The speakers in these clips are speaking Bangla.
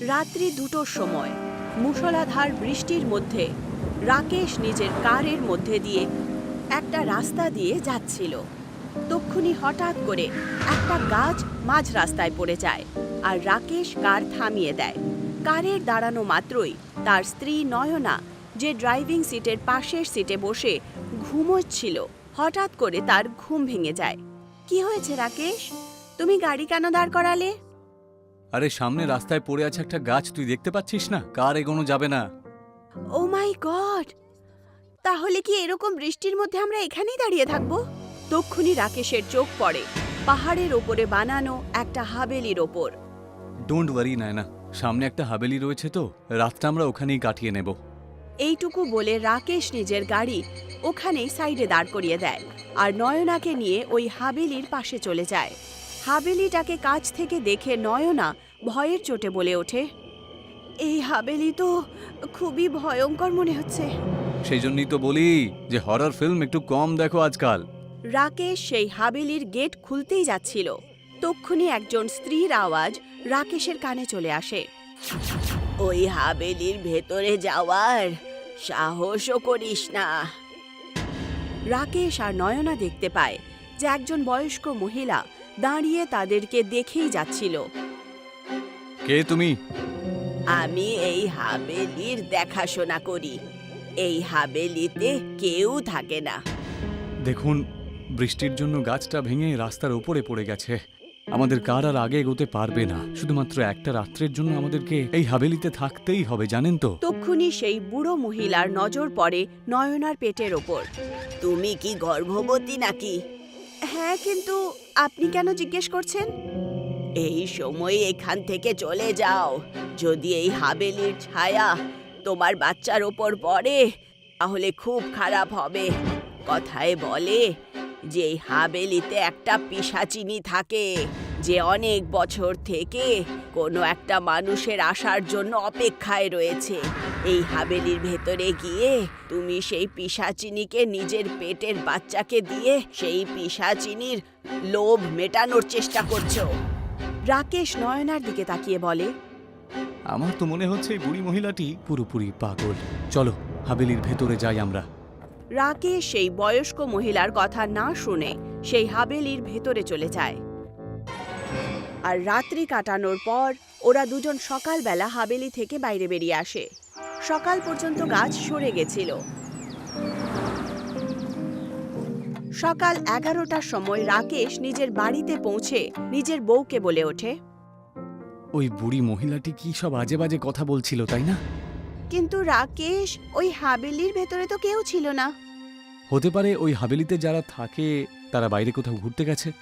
রাত্রি দুটোর সময় মুষলাধার বৃষ্টির মধ্যে রাকেশ নিজের কারের মধ্যে দিয়ে একটা রাস্তা দিয়ে যাচ্ছিল। তক্ষুনি হঠাৎ করে একটা গাছ মাঝ রাস্তায় পড়ে যায় আর রাকেশ কার থামিয়ে দেয়। কারের দাঁড়ানো মাত্রই তার স্ত্রী নয়না যে ড্রাইভিং সিটের পাশের সিটে বসে ঘুমোচ্ছিল, হঠাৎ করে তার ঘুম ভেঙে যায়। কি হয়েছে রাকেশ? তুমি গাড়ি কেন দাঁড় করালে? আরে সামনে রাস্তায় পড়ে আছে একটা গাছ তুই দেখতে পাচ্ছিস না? কার এগোনো যাবে না? Oh my god! তাহলে কি এরকম বৃষ্টির মধ্যে আমরা এখানেই দাঁড়িয়ে থাকব? তক্ষুনি রাকেশের চোখ পড়ে পাহাড়ের ওপরে বানানো একটা হাবেলির ওপর। Don't worry Naina. সামনে একটা হাবেলি রয়েছে তো রাতটা আমরা ওখানেই কাটিয়ে নেব। এইটুকু বলে রাকেশ নিজের গাড়ি ওখানেই সাইডে দাঁড় করিয়ে দেয় আর নয়নাকে নিয়ে ওই হাবেলির পাশে চলে যায়। হাবেলিটাকে কাছ থেকে দেখে নয়না ভয়ের চোটে বলে ওঠে। এই হাবেলি তো খুবই ভয়ঙ্কর মনে হচ্ছে। সেই জন্যই তো বলি যে হরর ফিল্ম একটু কম দেখো আজকাল। রাকেশ সেই হাবেলির গেট খুলতেই যাচ্ছিল। তক্ষুনি একজন স্ত্রীর আওয়াজ রাকেশের কানে চলে আসে। ওই হাবেলির ভেতরে যাওয়ার সাহসও করিস না। রাকেশ আর নয়না দেখতে পায় যে একজন বয়স্ক মহিলা দাঁড়িয়ে তাদেরকে দেখেই যাচ্ছিল। কে তুমি? আমি এই হাবেলির দেখাশোনা করি। এই হাবেলিতে কেউ থাকে না। দেখুন বৃষ্টির জন্য গাছটা ভেঙে রাস্তার ওপরে পড়ে গেছে। আমাদের কার আর আগে এগোতে পারবে না। শুধুমাত্র একটা রাত্রের জন্য আমাদেরকে এই হাবেলিতে থাকতেই হবে জানেন তো? তক্ষুনি সেই বুড়ো মহিলার নজর পড়ে নয়নার পেটের ওপর। তুমি কি গর্ভবতী নাকি? হ্যাঁ কিন্তু আপনি কেন জিজ্ঞেস করছেন? এই সময় এখান থেকে চলে যাও। যদি এই হাবেলির ছায়া তোমার বাচ্চার ওপর পড়ে, তাহলে খুব খারাপ হবে। কথায় বলে যে এই হাবেলিতে একটা পিসাচিনি থাকে, যে অনেক বছর থেকে কোনো একটা মানুষের আসার জন্য অপেক্ষায় রয়েছে। এই হাবেলির ভেতরে গিয়ে তুমি সেই পিসাচিনিকে নিজের পেটের বাচ্চাকে দিয়ে সেই পিসাচিনির লোভ মেটানোর চেষ্টা করছ। রাকেশ নয়নার দিকে তাকিয়ে বলে আমার তো মনে হচ্ছে এই বুড়ি মহিলাটি পুরোপুরি পাগল। চলো হাবেলির ভেতরে যাই আমরা। রাকেশ সেই বয়স্ক মহিলার কথা না শুনে সেই হাবেলির ভেতরে চলে যায়। আর রাত্রি কাটানোর পর ওরা দুজন সকালবেলা হাবেলি থেকে বাইরে বেরিয়ে আসে। সকাল পর্যন্ত গাছ সরে গেছিল। সকাল এগারোটার সময় রাকেশ নিজের বাড়িতে পৌঁছে নিজের বউকে বলে ওঠে। ওই বুড়ি মহিলাটি কি সব আজে বাজে কথা বলছিল তাই না? কিন্তু রাকেশ ওই হাবেলির ভেতরে তো কেউ ছিল না। হতে পারে ওই হাবেলিতে যারা থাকে তারা বাইরে কোথাও ঘুরতে গেছে।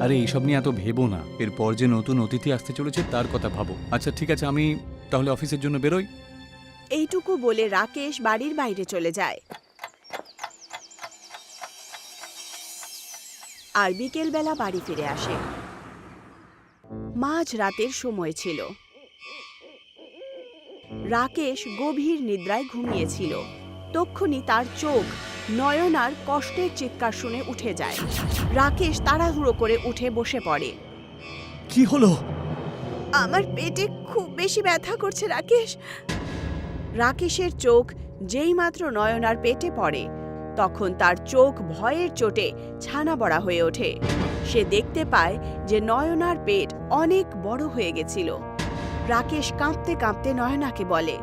আরে এইসব নিয়ে এত ভেবো না। এরপর যে নতুন অতিথি আসতে চলেছে তার কথা ভাবো। আচ্ছা ঠিক আছে আমি তাহলে অফিসের জন্য বেরোই। এইটুকু বলে রাকেশ বাড়ির বাইরে চলে যায়। আর বিকেলবেলা বাড়ি ফিরে আসে। মাঝ রাতের সময় ছিল। রাকেশ গভীর নিদ্রায় ঘুমিয়েছিল। তক্ষুনি তার চোখ নয়নার কষ্টের চিৎকার শুনে উঠে যায়। রাকেশ তাড়াহুড়ো করে উঠে বসে পড়ে। কি হলো? আমার পেটে খুব বেশি ব্যথা করছে রাকেশ। রাকেশের চোখ যেইমাত্র নয়নার পেটে পড়ে তখন তার চোখ ভয়ের চোটে ছানা বড়া হয়ে ওঠে। সে দেখতে পায় যে নয়নার পেট অনেক বড় হয়ে গেছিল। রাকেশ কাঁপতে কাঁপতে নয়নাকে বলে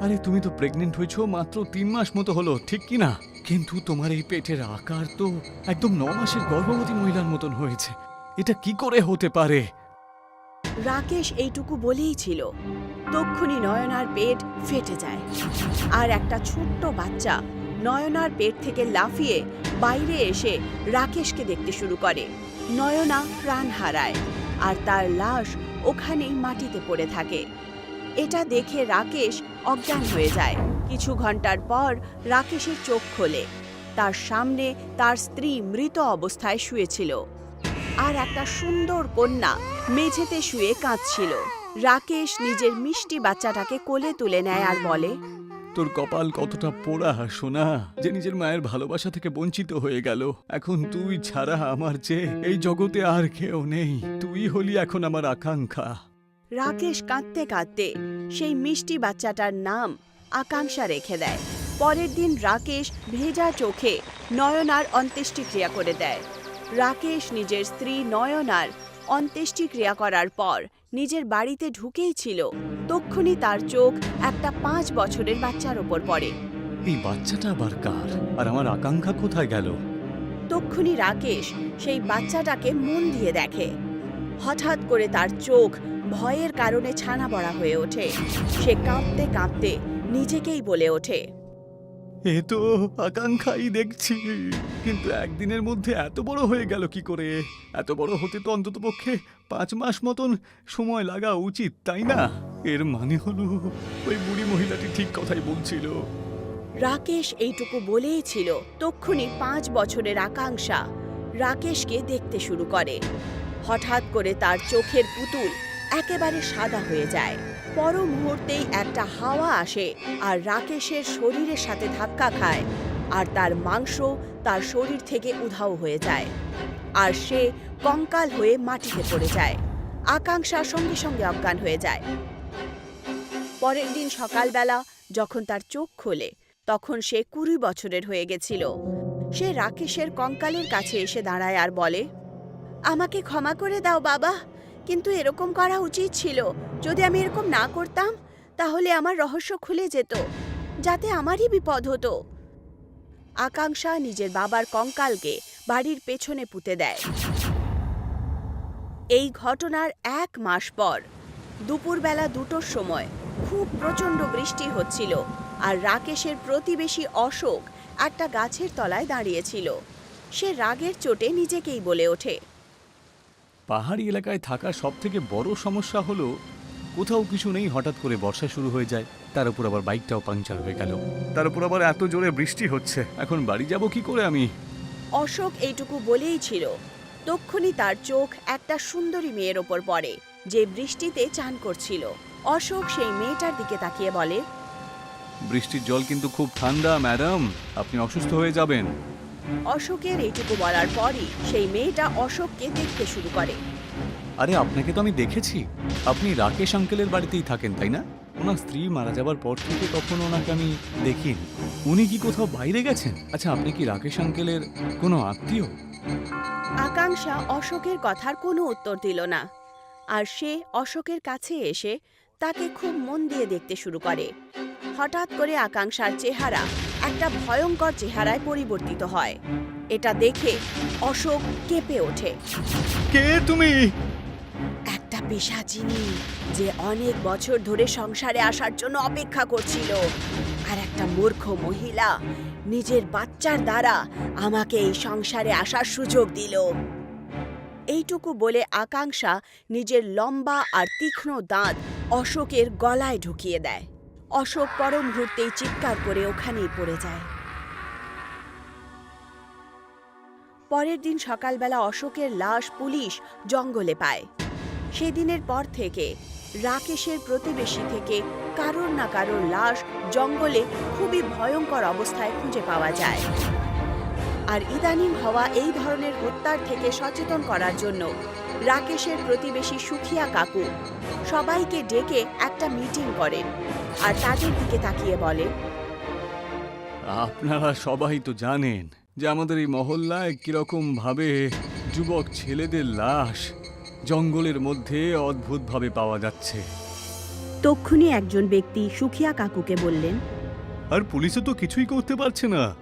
আরে তুমি তো প্রেগনেন্ট হয়েছো মাত্র তিন মাস মতো হলো ঠিক কি না? কিন্তু তোমার এই পেটের আকার তো একদম ন মাসের গর্ভবতী মহিলার মতন হয়েছে। এটা কি করে হতে পারে? রাকেশ এইটুকু বলেই ছিল। তক্ষুনি নয়নার পেট ফেটে যায়। আর একটা ছোট্ট বাচ্চা নয়নার পেট থেকে লাফিয়ে বাইরে এসে রাকেশকে দেখতে শুরু করে। নয়না প্রাণ হারায় আর তার লাশ ওখানেই মাটিতে পড়ে থাকে। এটা দেখে রাকেশ অজ্ঞান হয়ে যায়। কিছু ঘণ্টার পর রাকেশের চোখ খোলে। তার সামনে তার স্ত্রী মৃত অবস্থায় শুয়েছিল। আর একটা সুন্দর কন্যা মেঝেতে শুয়ে কাঁদছিল। রাকেশ নিজের মিষ্টি বাচ্চাটাকে কোলে তুলে নেয় আর বলে তোর কপাল কতটা পোড়া, সোনা, যে নিজের মায়ের ভালোবাসা থেকে বঞ্চিত হয়ে গেল। এখন তুই ছাড়া আমার চেয়ে এই জগতে আর কেউ নেই। তুই হলি এখন আমার আকাঙ্ক্ষা। রাকেশ কাঁদতে কাঁদতে সেই মিষ্টি বাচ্চাটার নাম আকাঙ্ক্ষা রেখে দেয়। পরের দিন রাকেশ ভেজা চোখে নয়নার অন্ত্যেষ্টিক্রিয়া করে দেয়। রাকেশ নিজের স্ত্রী নয়নার অন্ত্যেষ্টিক্রিয়া করার পর নিজের বাড়িতে ঢুকেই ছিল। তক্ষুনি তার চোখ একটা পাঁচ বছরের বাচ্চার ওপর পড়ে। এই বাচ্চাটা আবার কার? আর আমার আকাঙ্ক্ষা কোথায় গেল? তক্ষুনি রাকেশ সেই বাচ্চাটাকে মন দিয়ে দেখে। হঠাৎ করে তার চোখ ভয়ের কারণে ছানা বড়া হয়ে ওঠে। সে কাঁপতে কাঁপতে নিজেকেই বলে ওঠে। এ তো আকাঙ্ক্ষাই দেখছি। কিন্তু একদিনের মধ্যে এত বড় হয়ে গেল কি করে? এত বড় হতে তো অন্তত পক্ষে পাঁচ মাস মতন সময় লাগা উচিত, তাই না? এর মানে হলো, ওই বুড়ি মহিলাটি ঠিক কথাই বলছিল। রাকেশ এইটুকু বলেই ছিল, তক্ষুনি পাঁচ বছরের আকাঙ্ক্ষা। রাকেশকে দেখতে শুরু করে। হঠাৎ করে তার চোখের পুতুল একেবারে সাদা হয়ে যায়। পর মুহূর্তেই একটা হাওয়া আসে আর রাকেশের শরীরের সাথে ধাক্কা খায় আর তার মাংস তার শরীর থেকে উধাও হয়ে যায় আর সে কঙ্কাল হয়ে মাটিতে পড়ে যায়। আকাঙ্ক্ষা সঙ্গে সঙ্গে অজ্ঞান হয়ে যায়। পরের দিন সকালবেলা যখন তার চোখ খোলে, তখন সে কুড়ি বছরের হয়ে গেছিল। সে রাকেশের কঙ্কালের কাছে এসে দাঁড়ায় আর বলে, আমাকে ক্ষমা করে দাও বাবা কিন্তু এরকম করা উচিত ছিল। যদি আমি এরকম না করতাম, তাহলে আমার রহস্য খুলে যেত, যাতে আমারই বিপদ হতো। আকাঙ্ক্ষা নিজের বাবার কঙ্কালকে বাড়ির পেছনে পুঁতে দেয়। এই ঘটনার এক মাস পর, দুপুরবেলা দুটোর সময় খুব প্রচণ্ড বৃষ্টি হচ্ছিল আর রাকেশের প্রতিবেশী অশোক একটা গাছের তলায় দাঁড়িয়েছিল। সে রাগের চোটে নিজেকেই বলে ওঠে। পাহাড়ি এলাকায় থাকা সব থেকে বড় সমস্যা হলো কোথাও কিছু নেই হঠাৎ করে বর্ষা শুরু হয়ে যায়। তার উপর আবার বাইকটাও পাংচার হয়ে গেল। তার উপর আবার এত জোরে বৃষ্টি হচ্ছে। এখন বাড়ি যাব কি করে আমি? অশোক এইটুকু বলেই ছিল। তক্ষুনি তার চোখ একটা সুন্দরী মেয়ের ওপর পড়ে যে বৃষ্টিতে চান করছিল। অশোক সেই মেয়েটার দিকে তাকিয়ে বলে বৃষ্টির জল কিন্তু খুব ঠান্ডা ম্যাডাম। আপনি অসুস্থ হয়ে যাবেন। অশোকের এইটুকু বলার পরই সেই মেয়েটা অশোককে দেখতে শুরু করে। আরে আপনাকে তো আমি দেখেছি। আপনি রাকেশ আঙ্কেলের বাড়িতেই থাকেন তাই না? ওনার স্ত্রী মারা যাবার পর থেকে কখনো ওনাকে আমি দেখিনি। উনি কি কোথাও বাইরে গেছেন? আচ্ছা আপনি কি রাকেশ আঙ্কেলের কোনো আত্মীয়? আকাঙ্ক্ষা অশোকের কথার কোনো উত্তর দিল না। আর সে অশোকের কাছে এসে তাকে খুব মন দিয়ে দেখতে শুরু করে। হঠাৎ করে আকাঙ্ক্ষার চেহারা একটা ভয়ঙ্কর চেহারায় পরিবর্তিত হয়। এটা দেখে অশোক কেঁপে ওঠে। কে তুমি? একটা পেশাচিনি যে অনেক বছর ধরে সংসারে আসার জন্য অপেক্ষা করছিল। আর একটা মূর্খ মহিলা নিজের বাচ্চার দ্বারা আমাকে এই সংসারে আসার সুযোগ দিল। এইটুকু বলে আকাঙ্ক্ষা নিজের লম্বা আর তীক্ষ্ণ দাঁত অশোকের গলায় ঢুকিয়ে দেয়। অশোক পর মুহূর্তেই চিৎকার করে ওখানেই পড়ে যায়। পরের দিন সকালবেলা অশোকের লাশ পুলিশ জঙ্গলে পায়। সেদিনের পর থেকে রাকেশের প্রতিবেশী থেকে কারোর না কারোর লাশ জঙ্গলে খুবই ভয়ঙ্কর অবস্থায় খুঁজে পাওয়া যায়। আর ইদানিং হওয়া এই ধরনের হত্যার থেকে সচেতন করার জন্য রাকেশের প্রতিবেশী সুখিয়া কাকু। সবাইকে ডেকে একটা মিটিং করেন আর তাদের দিকে তাকিয়ে বলে আপনারা সবাই তো জানেন যে আমাদের এই মহল্লায় কীরকম ভাবে যুবক ছেলেদের লাশ জঙ্গলের মধ্যে অদ্ভুতভাবে পাওয়া যাচ্ছে। তক্ষুনি একজন ব্যক্তি সুখিয়া কাকুকে বললেন আর পুলিশও তো কিছুই করতে পারছে না।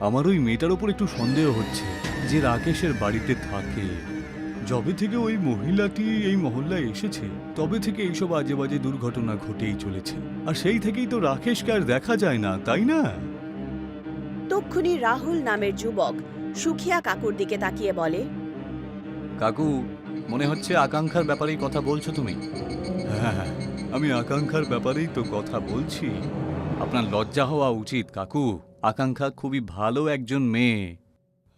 আমার ওই মেয়েটার ওপর একটু সন্দেহ হচ্ছে যে রাকেশের বাড়িতে থাকে। যবে থেকে ওই মহিলাটি এই মহল্লায় এসেছে তবে থেকে এইসব আজে বাজে দুর্ঘটনা ঘটেই চলেছে। আর সেই থেকেই তো রাকেশকে আর দেখা যায় না তাই না? তক্ষুনি রাহুল নামের যুবক সুখিয়া কাকুর দিকে তাকিয়ে বলে কাকু মনে হচ্ছে আকাঙ্ক্ষার ব্যাপারেই কথা বলছো তুমি। হ্যাঁ আমি আকাঙ্ক্ষার ব্যাপারেই তো কথা বলছি। আপনার লজ্জা হওয়া উচিত কাকু। আকাঙ্ক্ষা খুবই ভালো একজন মেয়ে।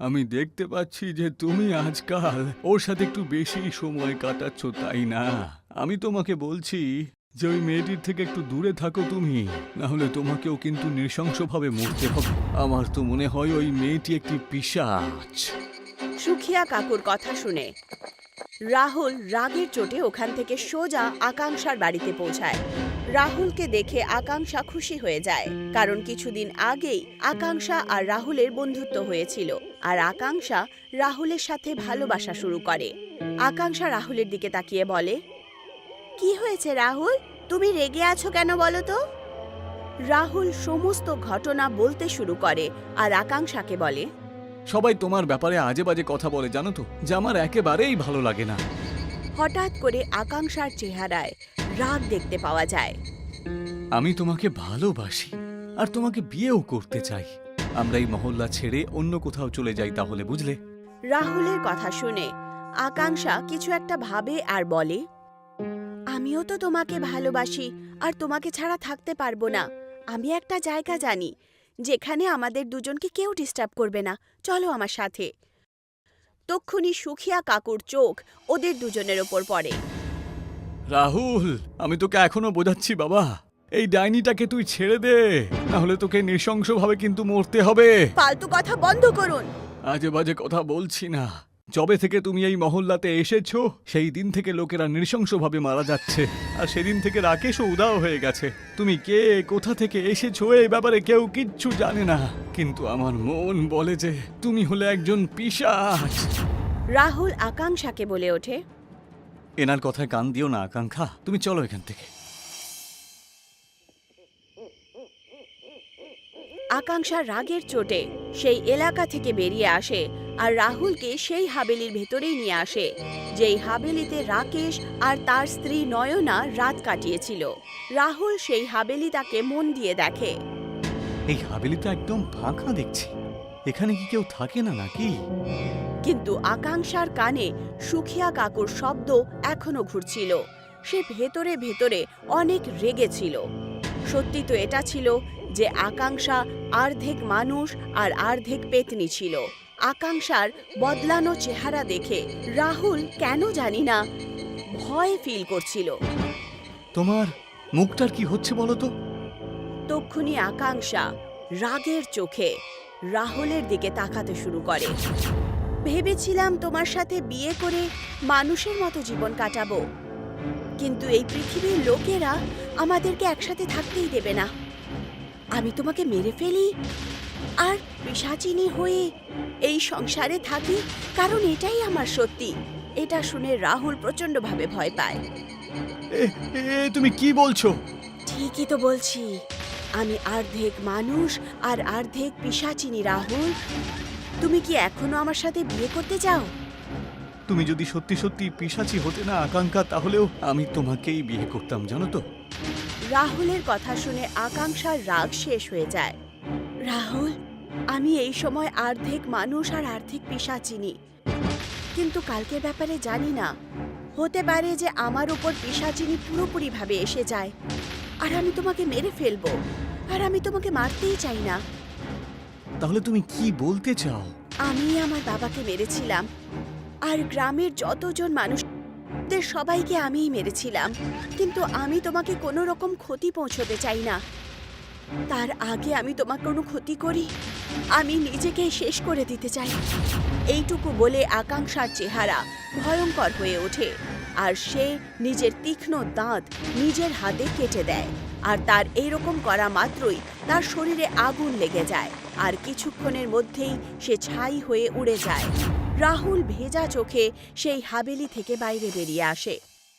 আমি দেখতে পাচ্ছি যে তুমি আজকাল ওর সাথে একটু বেশি সময় কাটাচ্ছ তাই না? আমি তোমাকে বলছি যে ওই মেয়েটির থেকে একটু দূরে থাকো তুমি না হলে তোমাকেও কিন্তু নৃশংসভাবে মরতে হবে। আমার তো মনে হয় ওই মেয়েটি একটি পিশাচ। সুখিয়া কাকুর কথা শুনে রাহুল রাগের চোটে ওখান থেকে সোজা আকাঙ্ক্ষার বাড়িতে পৌঁছায়। রাহুলকে দেখে আকাঙ্ক্ষা খুশি হয়ে যায়, কারণ কিছুদিন আগেই আকাঙ্ক্ষা আর রাহুলের বন্ধুত্ব হয়েছিল আর আকাঙ্ক্ষা রাহুলের সাথে ভালোবাসা শুরু করে। আকাঙ্ক্ষা রাহুলের দিকে তাকিয়ে বলে, কি হয়েছে রাহুল? তুমি রেগে আছো কেন বলো তো? রাহুল সমস্ত ঘটনা বলতে শুরু করে আর আকাঙ্ক্ষাকে বলে সবাই তোমার ব্যাপারে আজে বাজে কথা বলে জানো তো? যা আমার একেবারেই ভালো লাগে না। হঠাৎ করে আকাঙ্ক্ষার চেহারায় রাগ দেখতে পাওয়া যায়। আমি তোমাকে ভালোবাসি আর তোমাকে বিয়েও করতে চাই। আমরা এই মহল্লা ছেড়ে অন্য কোথাও চলে যাই তাহলে বুঝলে? রাহুলের কথা শুনে আকাঙ্ক্ষা কিছু একটা ভাবে আর বলে আমিও তো তোমাকে ভালোবাসি আর তোমাকে ছাড়া থাকতে পারব না। আমি একটা জায়গা জানি যেখানে আমাদের দুজনকে কেউ ডিস্টার্ব করবে না। চলো আমার সাথে। তক্ষুনি সুখিয়া কাকুর চোখ ওদের দুজনের ওপর পড়ে। রাহুল আমি তোকে এখনও বোঝাচ্ছি বাবা। এই ডাইনিটাকে তুই ছেড়ে দে নাহলে তোকে নৃশংসভাবে কিন্তু মরতে হবে। ফালতু কথা বন্ধ করুন। আজে বাজে কথা বলছি না। যবে থেকে তুমি এই মহল্লাতে এসেছ সেই দিন থেকে লোকেরা নৃশংসভাবে মারা যাচ্ছে। আর সেদিন থেকে রাকেশও উদাও হয়ে গেছে। তুমি কে কোথা থেকে এসেছ এই ব্যাপারে কেউ কিচ্ছু জানে না। কিন্তু আমার মন বলে যে তুমি হলে একজন পিশাচ। রাহুল আকাঙ্ক্ষাকে বলে ওঠে। এনার কথায় কান দিও না আকাঙ্ক্ষা। তুমি চলো এখান থেকে। আকাঙ্ক্ষা রাগের চোটে সেই এলাকা থেকে বেরিয়ে আসে আর রাহুলকে সেই হাবেলির ভেতরেই নিয়ে আসে যেই হাবেলিতে রাকেশ আর তার স্ত্রী নয়না রাত কাটিয়েছিল। রাহুল সেই হাবেলি তাকে মন দিয়ে দেখে। এই হাবেলিটা একদম ফাঁকা দেখছি। এখানে কি কেউ থাকে না নাকি? কিন্তু আকাঙ্ক্ষার কানে সুখিয়া কাকুর শব্দ এখনও ঘুরছিল। সে ভেতরে ভেতরে অনেক রেগেছিল সত্যি তো এটা ছিল যে আকাঙ্ক্ষা আর্ধেক মানুষ আর আর্ধেক পেতনি ছিল। আকাঙ্ক্ষার বদলানো চেহারা দেখে রাহুল কেন জানি না ভয় ফিল করছিল। তোমার মুখটার কি হচ্ছে বলো তো? তক্ষুনি আকাঙ্ক্ষা রাগের চোখে রাহুলের দিকে তাকাতে শুরু করে। ভেবেছিলাম তোমার সাথে বিয়ে করে মানুষের মতো জীবন কাটাবো। কিন্তু এই পৃথিবীর লোকেরা আমাদেরকে একসাথে থাকতেই দেবে না। আমি তোমাকে মেরে ফেলি আর পিসাচিনি হয়ে এই সংসারে থাকি কারণ এটাই আমার সত্যি। এটা শুনে রাহুল প্রচণ্ডভাবে ভয় পায়। এ, তুমি কি বলছো? ঠিকই তো বলছি। আমি অর্ধেক মানুষ আর অর্ধেক পিসাচিনি রাহুল। তুমি কি এখনও আমার সাথে বিয়ে করতে চাও? তুমি যদি সত্যি সত্যি পিসাচি হতে না আকাঙ্ক্ষা তাহলেও আমি তোমাকেই বিয়ে করতাম জানো তো? রাহুলের কথা শুনে আকাঙ্ক্ষার রাগ শেষ হয়ে যায়। রাহুল আমি এই সময় অর্ধেক মানুষ আর অর্ধেক পিসাচিনি। কিন্তু কালকের ব্যাপারে জানি না। হতে পারে যে আমার উপর পিসাচিনি পুরোপুরিভাবে এসে যায়। আর আমি তোমাকে মেরে ফেলব। আর আমি তোমাকে মারতেই চাই না। তাহলে তুমি কি বলতে চাও? আমি আমার বাবাকে মেরেছিলাম। আর গ্রামের যতজন মানুষদের সবাইকে আমিই মেরেছিলাম। কিন্তু আমি তোমাকে কোনো রকম ক্ষতি পৌঁছতে চাই না। তার আগে আমি তোমার কোনো ক্ষতি করি। আমি নিজেকে শেষ করে দিতে চাই। এইটুকু বলে আকাঙ্ক্ষার চেহারা ভয়ঙ্কর হয়ে ওঠে আর সে নিজের তীক্ষ্ণ দাঁত নিজের হাতে কেটে দেয় আর তার এইরকম করা মাত্রই তার শরীরে আগুন লেগে যায় আর কিছুক্ষণের মধ্যেই সে ছাই হয়ে উড়ে যায়। রাহুল ভেজা চোখে সেই হাবেলি থেকে বাইরে বেরিয়ে আসে।